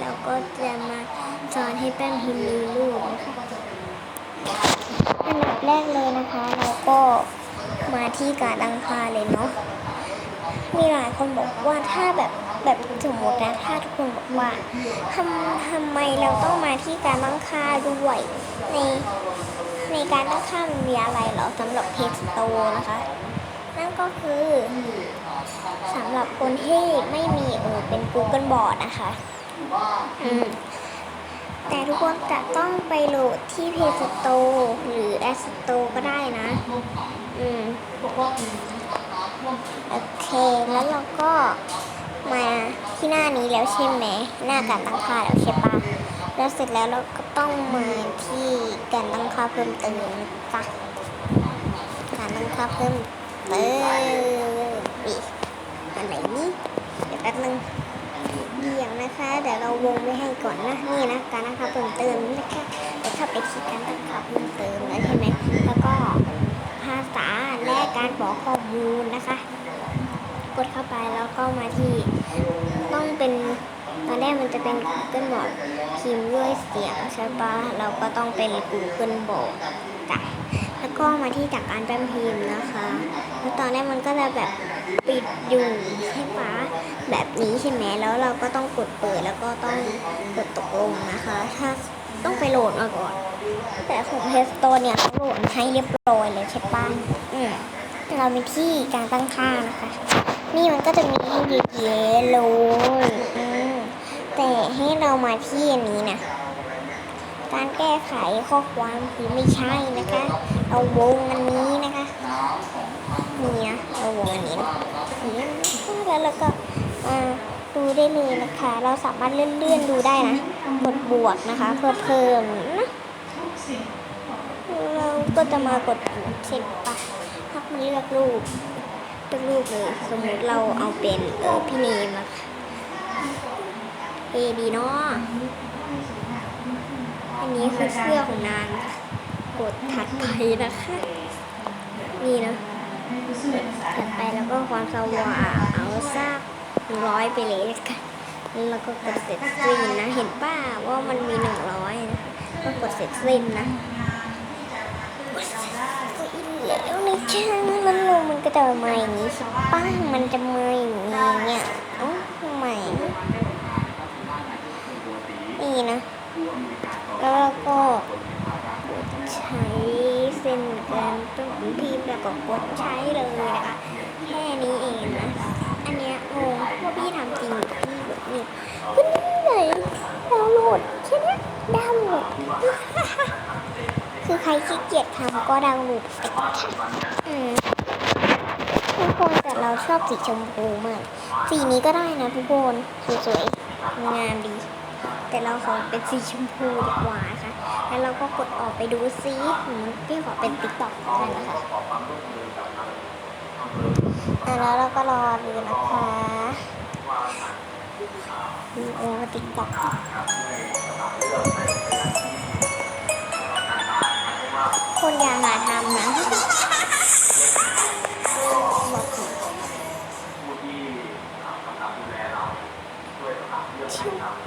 เราก็จะมาสอนให้แป้นพิมพ์มีรูปนะคะอันดับแรกเลยนะคะ เราก็มาที่การตั้งค่าเลยเนาะมีหลายคนบอกว่าถ้าแบบแบบสมมตินะถ้าทุกคนบอกว่าทำทำไมเราต้องมาที่การตั้งค่าด้วยในในการตั้งค่ามันมีอะไรเหรอสำหรับเพจโตนะคะ นั่นก็คือสำหรับคนที่ไม่มีเออเป็น Google Board นะคะ แต่ทุกคนจะต้องไปโหลดที่ Play Store หรือ App Store ก็ได้นะ อืม โอเค แล้วเราก็มาที่หน้านี้แล้วใช่ไหม หน้าการตั้งค่าแล้วใช่ปะแล้วเสร็จแล้วเราก็ต้องมาที่การตั้งค่าเพิ่มเติมนะจ๊ะการตั้งค่าเพิ่มเติมอีกอะไรนี่ เดี๋ยวแป๊บนึง เดี๋ยวนะคะเดี๋ยวเราวงไว้ให้ก่อนนะนี่นะการตั้งค่าเพิ่มเติมนี่นะคะเดี๋ยวเข้าไปที่การตั้งค่าเพิ่มเติมแล้วใช่ไหมแล้วก็ภาษาและการบอกข้อมูลนะคะ กดเข้าไปแล้วก็มาที่ต้องเป็นตอนแรกมันจะเป็น Google Board พิมพ์ด้วยเสียงใช่ปะเราก็ต้องเป็น Google Board จ้ะแล้วก็มาที่จากการแปมพิมพ์นะคะ แล้วตอนแรกมันก็จะแบบ ปิดอยู่ใช่ปะแบบนี้ใช่ไหมแล้วเราก็ต้องกดเปิดแล้วก็ต้องกดตกลงนะคะ ถ้าต้องไปโหลดมาก่อน แต่ของ Play Store เนี่ยเขาโหลดให้เรียบร้อยเลยใช่ปะอืมเราไปที่การตั้งค่านะคะ นี่มันก็จะมีให้เยอะแยะเลยอืมแต่ให้เรามาที่อันนี้นะการแก้ไขข้อความคือไม่ใช่นะคะเราวงอันนี้นะคะ นี่นะ เราวงนี้นะนี่แล้วเราก็ดูได้เลยนะคะ เราสามารถเลื่อนๆดูได้นะกดบวกนะคะ เพื่อเพิ่มนะเราก็จะมากดบวกเช่นปะถ้ามันเลือกรูปเลือกรูปเลยสมมติเราเอาเป็นเออพี่เนมอะค่ะเอดีเนาะอันนี้คือเสื้อของนางกดถัดไปนะคะ นี่นะ ถัดไปแล้วก็ความสว่างเอาซากร้อยไปเลยละกันแล้วก็กดเสร็จสิ้นนะ เห็นป้าว่ามันมีหนึ่งร้อยนะก็กดเสร็จสิ้นนะแล้วในช่างมันลงมันก็จะมาอย่างนี้ป้ามันจะมาอย่างนี้เนี่ยเอ้าทำไมนี่นะ แล้วเราก็ใช้เส้นการต้นพิมพ์แล้ว ก็กดใช้เลยนะคะแค่นี้เองนะอันเนี้ยงงว่าพี่ทำจริงพี่แบบนี้ก็นี่ไงดาวน์โหลดแค่นี้ดาวน์โหลดคือใครขี้เกียจทำก็ดาวน์โหลดไปค่ะอืมทุกคนแต่เราชอบสีชมพูมาก สีนี้ก็ได้นะทุกคนสวยๆงามดี แต่เราขอเป็นสีชมพูดีกว่า แล้วเราก็กดออกไปดูซิอืมพี่ขอเป็นติ๊กต็อกกันนะคะอะแล้วเราก็รอดูนะคะดูโอติ๊กต็อกคนอย่าหาทำนะ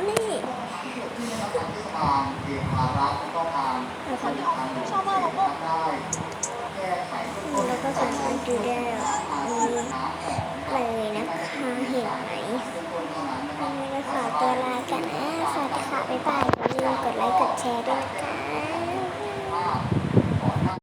นี่ บอกผิดชิวนี่ทางเองภาระก็ทางชอบมาแล้วก็ได้แก้ไขแล้วก็สามารถดูดีเลยนะคะเห็นไหมนี่ก็ขอตัวลากันนะสวัสดีค่ะบ๊ายบายอย่าลืมกดไลค์กดแชร์ด้วยนะคะ